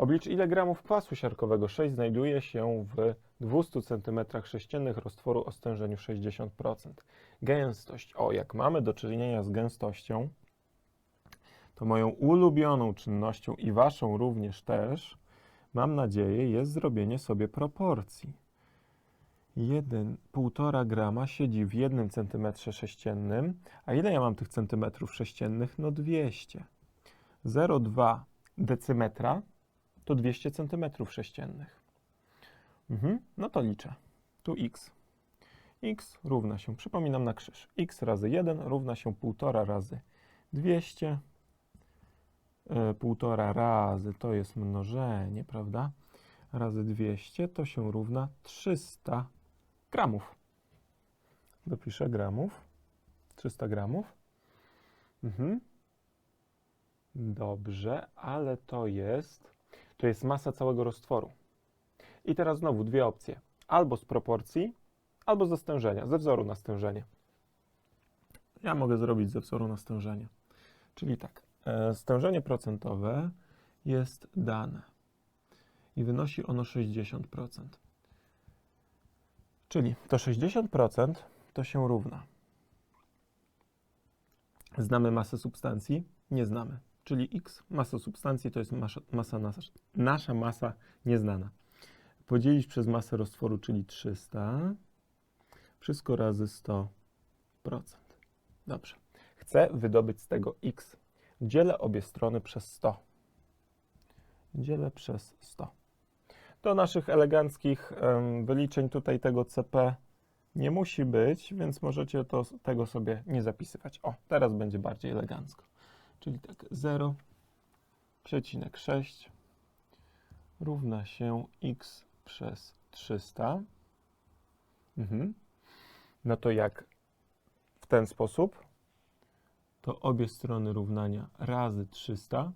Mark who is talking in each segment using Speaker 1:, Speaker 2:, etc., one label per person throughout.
Speaker 1: Oblicz ile gramów kwasu siarkowego 6 znajduje się w 200 cm sześciennych roztworu o stężeniu 60%. Gęstość. O, jak mamy do czynienia z gęstością, to moją ulubioną czynnością i waszą również też, mam nadzieję, jest zrobienie sobie proporcji. 1,5 grama siedzi w 1 cm sześciennym, a ile ja mam tych centymetrów sześciennych? No 200. 0,2 decymetra to 200 centymetrów sześciennych. Mhm, no to liczę. Tu x. x równa się, przypominam na krzyż, x razy 1 równa się 1,5 razy 200. E, 1,5 razy to jest mnożenie, prawda? Razy 200 to się równa 300 gramów. Dopiszę gramów. 300 gramów. Mhm. Dobrze, ale to jest, to jest masa całego roztworu. I teraz znowu dwie opcje. Albo z proporcji, albo ze stężenia, ze wzoru na stężenie. Ja mogę zrobić ze wzoru na stężenie. Czyli tak, e, stężenie procentowe jest dane i wynosi ono 60%. Czyli to 60% to się równa. Znamy masę substancji? Nie znamy. Czyli x, masa substancji to jest masa, masa nasza, nasza masa nieznana. Podzielić przez masę roztworu, czyli 300. Wszystko razy 100%. Dobrze. Chcę wydobyć z tego x. Dzielę obie strony przez 100. Dzielę przez 100. Do naszych eleganckich em, wyliczeń tutaj tego CP nie musi być, więc możecie to, tego sobie nie zapisywać. O, teraz będzie bardziej elegancko. Czyli tak 0,6 równa się x przez 300. Mhm. No to jak w ten sposób, to obie strony równania razy 300,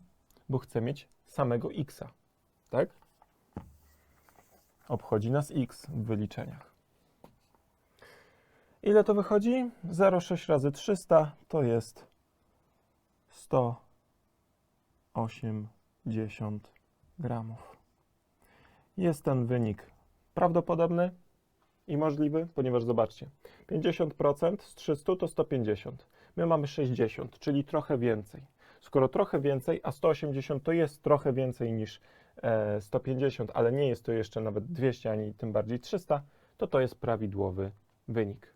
Speaker 1: bo chcę mieć samego x, tak? Obchodzi nas x w wyliczeniach. Ile to wychodzi? 0,6 razy 300 to jest 180 gramów. Jest ten wynik prawdopodobny i możliwy, ponieważ zobaczcie, 50% z 300 to 150. My mamy 60, czyli trochę więcej. Skoro trochę więcej, a 180 to jest trochę więcej niż e, 150, ale nie jest to jeszcze nawet 200 ani tym bardziej 300, to to jest prawidłowy wynik.